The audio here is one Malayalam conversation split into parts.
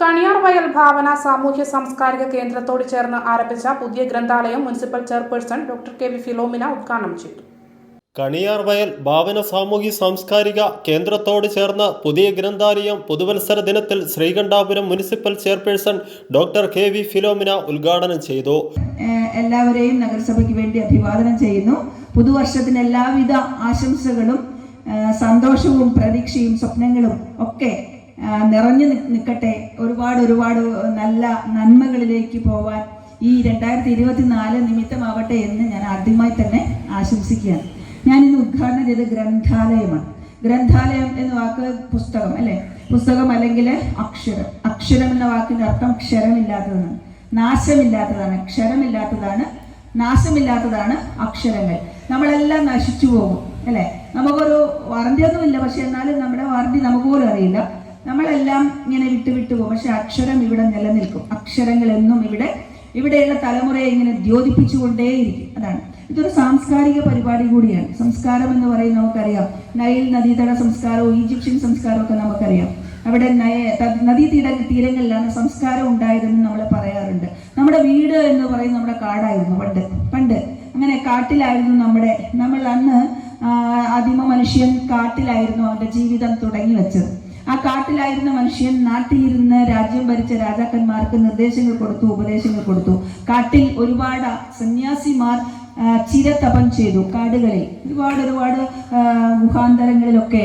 കണിയാർ വയൽ ഭാവന സാമൂഹ്യ സാംസ്കാരിക കേന്ദ്രത്തോട് ചേർന്ന് ആരംഭിച്ച പുതിയ ഗ്രന്ഥാലയം municipal chairperson doctor K V Philomina ഉദ്ഘാടനം ചെയ്തു. കണിയാർ വയൽ ഭാവന സാമൂഹ്യ സാംസ്കാരിക കേന്ദ്രത്തോട് ചേർന്ന് പുതിയ ഗ്രന്ഥാലയം പുതുവത്സര ദിനത്തിൽ Sreekandapuram municipal chairperson doctor K V Philomina ഉദ്ഘാടനം ചെയ്തു. എല്ലാവരെയും നഗരസഭയ്ക്ക് വേണ്ടി അഭിവാദനം ചെയ്യുന്നു. പുതുവർഷത്തിന് എല്ലാവിധ ആശംസകളും സന്തോഷവും പ്രതീക്ഷയും സ്വപ്നങ്ങളും ഒക്കെ നിറഞ്ഞു നിൽക്കട്ടെ ഒരുപാട് ഒരുപാട് നല്ല നന്മകളിലേക്ക് പോവാൻ ഈ രണ്ടായിരത്തി ഇരുപത്തിനാല് നിമിത്തമാവട്ടെ എന്ന് ഞാൻ ആദ്യമായി തന്നെ ആശംസിക്കുകയാണ്. ഞാൻ ഇന്ന് ഉദ്ഘാടനം ചെയ്ത ഗ്രന്ഥാലയമാണ്. ഗ്രന്ഥാലയം എന്ന വാക്ക് പുസ്തകം അല്ലേ? പുസ്തകം അല്ലെങ്കിൽ അക്ഷരം. അക്ഷരം എന്ന വാക്കിന്റെ അർത്ഥം ക്ഷരമില്ലാത്തതാണ്. നാശമില്ലാത്തതാണ്. ക്ഷരമില്ലാത്തതാണ്. നാശമില്ലാത്തതാണ് അക്ഷരങ്ങൾ. നമ്മളെല്ലാം നശിച്ചു പോകും അല്ലേ? നമുക്കൊരു വാറന്റിയൊന്നുമില്ല പക്ഷെ എന്നാലും നമ്മുടെ വാറന്റി നമുക്ക് പോലും അറിയില്ല. നമ്മളെല്ലാം ഇങ്ങനെ വിട്ടു വിട്ടു പോകും. പക്ഷെ അക്ഷരം ഇവിടെ നിലനിൽക്കും. അക്ഷരങ്ങൾ എന്നും ഇവിടെ ഇവിടെയുള്ള തലമുറയെ ഇങ്ങനെ ദ്യോതിപ്പിച്ചുകൊണ്ടേയിരിക്കും. അതാണ്. ഇതൊരു സാംസ്കാരിക പരിപാടി കൂടിയാണ്. സംസ്കാരം എന്ന് പറയുന്നത് നമുക്കറിയാം. നൈൽ നദീതട സംസ്കാരവും ഈജിപ്ഷ്യൻ സംസ്കാരവും ഒക്കെ നമുക്കറിയാം. അവിടെ നയ നദീതീട തീരങ്ങളിലാണ് സംസ്കാരം ഉണ്ടായതെന്ന് നമ്മൾ പറയാറുണ്ട്. നമ്മുടെ വീട് എന്ന് പറയുന്നത് നമ്മുടെ കാടായിരുന്നു പണ്ട്. പണ്ട്. അങ്ങനെ കാട്ടിലായിരുന്നു നമ്മുടെ നമ്മൾ അന്ന് ആദിമ മനുഷ്യൻ കാട്ടിലായിരുന്നു അവന്റെ ജീവിതം തുടങ്ങി വെച്ചത്. ആ കാട്ടിലായിരുന്ന മനുഷ്യൻ നാട്ടിലിരുന്ന് രാജ്യം ഭരിച്ച രാജാക്കന്മാർക്ക് നിർദ്ദേശങ്ങൾ കൊടുത്തു ഉപദേശങ്ങൾ കൊടുത്തു. കാട്ടിൽ ഒരുപാട് സന്യാസിമാർ ചിരതപം ചെയ്തു കാടുകളിൽ. ഒരുപാട് ഒരുപാട് ഗുഹാന്തരങ്ങളിലൊക്കെ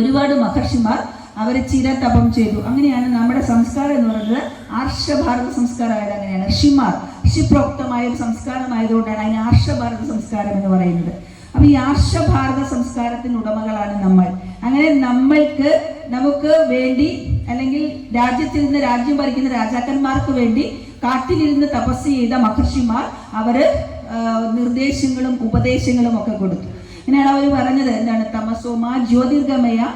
ഒരുപാട് മഹർഷിമാർ അവരെ ചിരതപം ചെയ്തു. അങ്ങനെയാണ് നമ്മുടെ സംസ്കാരം എന്ന് പറയുന്നത് ആർഷഭാരത സംസ്കാരമായത് അങ്ങനെയാണ്. ഋഷിമാർ ഋഷിപ്രോക്തമായ ഒരു സംസ്കാരമായതുകൊണ്ടാണ് അതിന് ആർഷഭാരത സംസ്കാരം എന്ന് പറയുന്നത്. അപ്പൊ ഈ ആർഷഭാരത സംസ്കാരത്തിന് ഉടമകളാണ് നമ്മൾ. അങ്ങനെ നമ്മൾക്ക് നമുക്ക് വേണ്ടി അല്ലെങ്കിൽ രാജ്യത്തിൽ നിന്ന് രാജ്യം ഭരിക്കുന്ന രാജാക്കന്മാർക്ക് വേണ്ടി കാട്ടിലിരുന്ന് തപസ് ചെയ്ത മഹർഷിമാർ അവർ നിർദ്ദേശങ്ങളും ഉപദേശങ്ങളും ഒക്കെ കൊടുത്തു. ഇങ്ങനെയാണ് അവർ പറഞ്ഞത്. എന്താണ്? തമസോമ ജ്യോതിർഗമയ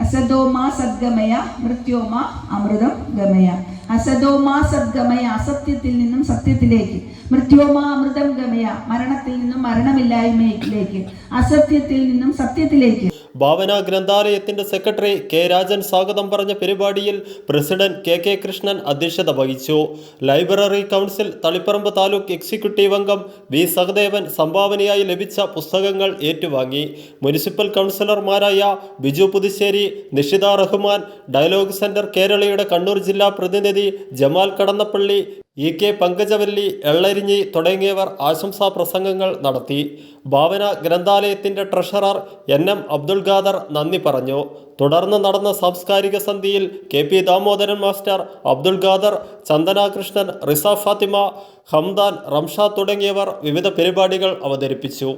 അസദോമ സദ്ഗമയ മൃത്യോമ അമൃതം ഗമയ. അസദോമ സദ്ഗമയ അസത്യത്തിൽ നിന്നും സത്യത്തിലേക്ക്. മൃത്യോമ അമൃതം ഗമയ മരണത്തിൽ നിന്നും മരണമില്ലായ്മയിലേക്ക്. അസത്യത്തിൽ നിന്നും സത്യത്തിലേക്ക്. ഭാവന ഗ്രന്ഥാലയത്തിന്റെ സെക്രട്ടറി കെ രാജൻ സ്വാഗതം പറഞ്ഞ പരിപാടിയിൽ പ്രസിഡന്റ് കെ കെ കൃഷ്ണൻ അധ്യക്ഷത വഹിച്ചു. Library council Taliparamba taluk executive അംഗം വി സഹദേവൻ സംഭാവനയായി ലഭിച്ച പുസ്തകങ്ങൾ ഏറ്റുവാങ്ങി. മുനിസിപ്പൽ കൗൺസിലർമാരായ ബിജു പുതുശ്ശേരി നിഷിത റഹ്മാൻ ഡയലോഗ് സെന്റർ കേരളയുടെ കണ്ണൂർ ജില്ലാ പ്രതിനിധി ജമാൽ കടന്നപ്പള്ളി ഇ കെ പങ്കജവല്ലി എള്ളരിഞ്ഞി തുടങ്ങിയവർ ആശംസാ പ്രസംഗങ്ങൾ നടത്തി. Bhavana ഗ്രന്ഥാലയത്തിന്റെ treasurer N M Abdul Khader നന്ദി പറഞ്ഞു. തുടർന്ന് നടന്ന സാംസ്കാരിക സന്ധിയിൽ K P Damodaran master Abdul Khader Chandana Krishnan Riza Fathima Hamdan Ramshad തുടങ്ങിയവർ വിവിധ പരിപാടികൾ അവതരിപ്പിച്ചു.